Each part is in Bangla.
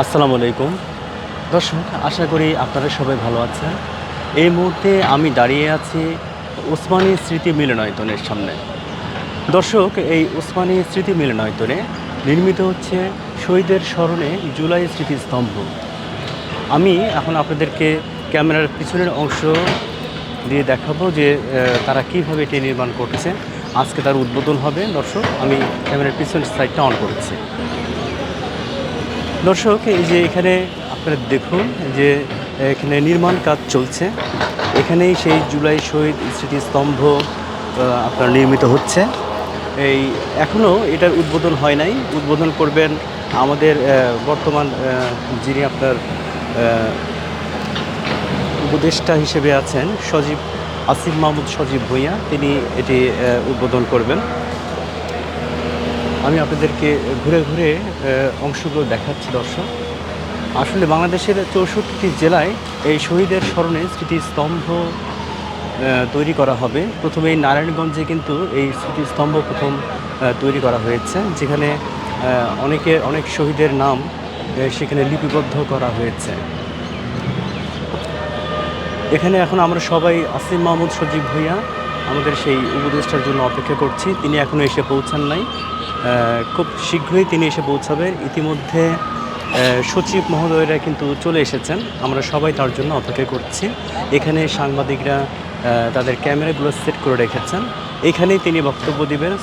আসসালামু আলাইকুম। দর্শক, আশা করি আপনারা সবাই ভালো আছেন। এই মুহূর্তে আমি দাঁড়িয়ে আছি ওসমানী স্মৃতি মিলনায়তনের সামনে। দর্শক, এই ওসমানী স্মৃতি মিলনায়তনে নির্মিত হচ্ছে শহীদের স্মরণে জুলাই স্মৃতিস্তম্ভ। আমি এখন আপনাদেরকে ক্যামেরার পিছনের অংশ দিয়ে দেখাবো যে তারা কীভাবে এটি নির্মাণ করছে। আজকে তার উদ্বোধন হবে। দর্শক, আমি ক্যামেরার পিছনের সাইডটা অন করেছি। দর্শক, এই যে এখানে আপনারা দেখুন যে এখানে নির্মাণ কাজ চলছে। এখানেই সেই জুলাই শহীদ স্মৃতিস্তম্ভ আপনার নির্মিত হচ্ছে। এই এখনও এটার উদ্বোধন হয় নাই। উদ্বোধন করবেন আমাদের বর্তমান যিনি আপনার উপদেষ্টা হিসেবে আছেন, সজীব, আসিফ মাহমুদ সজীব ভূঁইয়া, তিনি এটি উদ্বোধন করবেন। আমি আপনাদেরকে ঘুরে ঘুরে অংশগুলো দেখাচ্ছি, দর্শক। আসলে বাংলাদেশের চৌষট্টিটি জেলায় এই শহীদের স্মরণে স্মৃতিস্তম্ভ তৈরি করা হবে। প্রথমে এই নারায়ণগঞ্জে কিন্তু এই স্মৃতিস্তম্ভ প্রথম তৈরি করা হয়েছে, যেখানে অনেকে, অনেক শহীদের নাম সেখানে লিপিবদ্ধ করা হয়েছে। এখানে এখন আমরা সবাই আসিম মাহমুদ সজীব ভূঁইয়া, আমাদের সেই উপদেষ্টার জন্য অপেক্ষা করছি। তিনি এখনও এসে পৌঁছান নাই। খুব শীঘ্রই তিনি এসে পৌঁছাবে ইতিমধ্যে সচিব মহোদয়রা কিন্তু চলে এসেছেন। আমরা সবাই তার জন্য অপেক্ষা করছি। এখানে সাংবাদিকরা তাদের ক্যামেরাগুলো সেট করে রেখেছেন। এখানেই তিনি বক্তব্য দিবেন।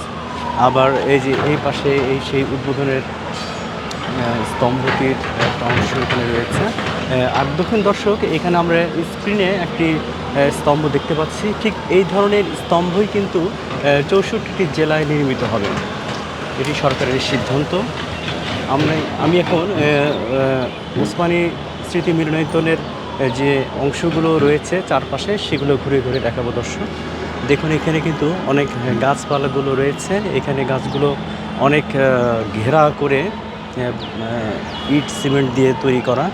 আবার এই যে, এই পাশে এই সেই উদ্বোধনের স্তম্ভটির অংশ এখানে রয়েছে। আর দক্ষিণ দর্শক, এখানে আমরা স্ক্রিনে একটি স্তম্ভ দেখতে পাচ্ছি। ঠিক এই ধরনের স্তম্ভই কিন্তু চৌষট্টিটি জেলায় নির্মিত হবে। এটি সরকারের সিদ্ধান্ত। আমরা আমি এখন উসমানী স্মৃতি মিলনায়তনের যে অংশগুলো রয়েছে চারপাশে, সেগুলো ঘুরে ঘুরে দেখাবো দর্শক। দেখুন, এখানে কিন্তু অনেক গাছপালাগুলো রয়েছে। এখানে গাছগুলো অনেক ঘেরা করে ইট, সিমেন্ট দিয়ে তৈরি করা।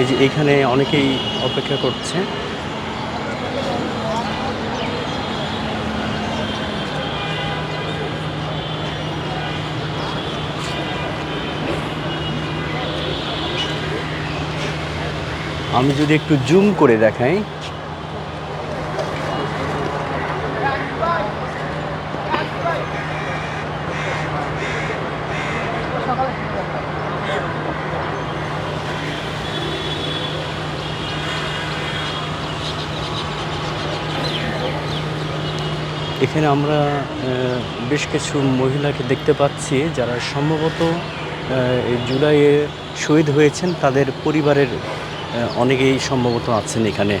এই যে এখানে অনেকেই অপেক্ষা করছে। আমি যদি একটু জুম করে দেখাই। এখানে আমরা বেশ কিছু মহিলাকে দেখতে পাচ্ছি যারা সম্ভবত জুলাইয়ে শহীদ হয়েছেন তাদের পরিবারের অনেকেই সম্ভবত আছেন এখানে।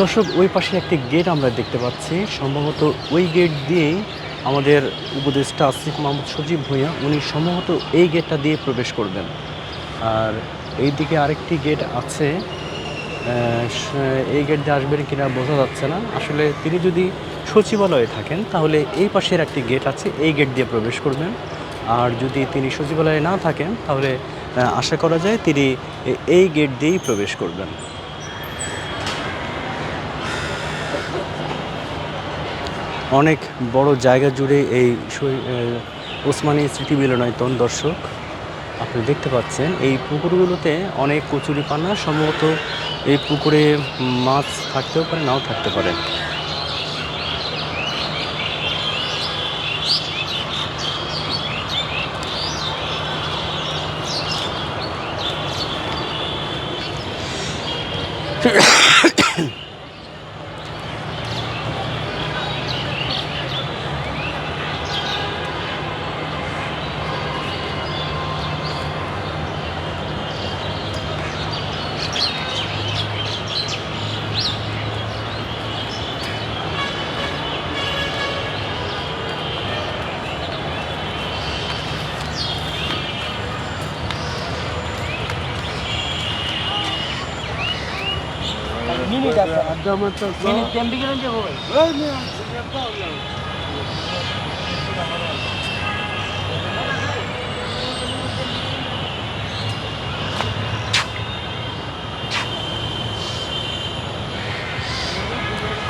দর্শক, ওই পাশে একটি গেট আমরা দেখতে পাচ্ছি। সম্ভবত ওই গেট দিয়েই আমাদের উপদেষ্টা আসিফ মাহমুদ সজীব ভূঁইয়া, উনি সম্ভবত এই গেটটা দিয়ে প্রবেশ করবেন। আর এই দিকে আরেকটি গেট আছে। এই গেট দিয়ে আসবেন কিনা বোঝা যাচ্ছে না। আসলে তিনি যদি সচিবালয়ে থাকেন, তাহলে এই পাশের একটি গেট আছে, এই গেট দিয়ে প্রবেশ করবেন। আর যদি তিনি সচিবালয়ে না থাকেন, তাহলে আশা করা যায় তিনি এই গেট দিয়েই প্রবেশ করবেন। অনেক বড় জায়গা জুড়ে এই ওসমানী স্মৃতি মিলনায়তন দর্শক। আপনি দেখতে পাচ্ছেন, এই পুকুরগুলোতে অনেক কচুরিপানা সম্ভবত এই পুকুরে মাছ থাকতেও পারে, নাও থাকতে পারে।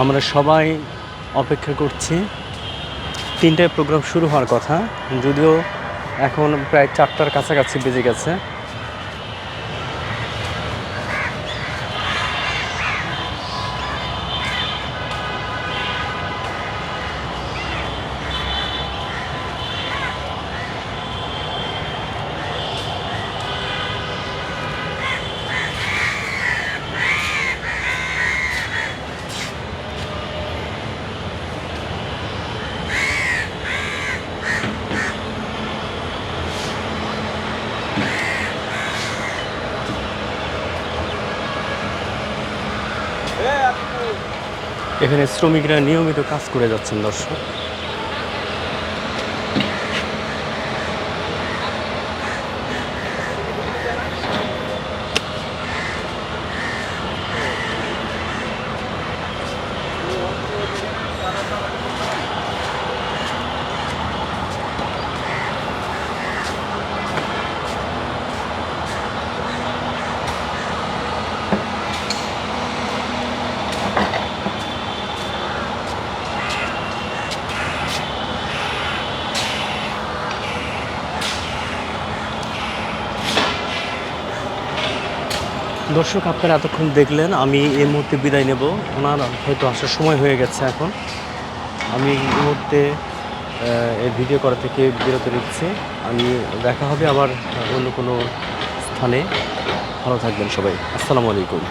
আমরা সবাই অপেক্ষা করছি। তিনটায় প্রোগ্রাম শুরু হওয়ার কথা যদিও এখন প্রায় চারটার কাছাকাছি বেজে গেছে। এখানে শ্রমিকরা নিয়মিত কাজ করে যাচ্ছেন দর্শক। দর্শক, আপনারা এতক্ষণ দেখলেন, আমি এই মুহূর্তে বিদায় নেব। ওনার হয়তো আসার সময় হয়ে গেছে এখন। আমি এই মুহূর্তে এই ভিডিও করা থেকে বিরত নিচ্ছি আমি, দেখা হবে আবার অন্য কোনো স্থানে। ভালো থাকবেন সবাই। আসসালামু আলাইকুম।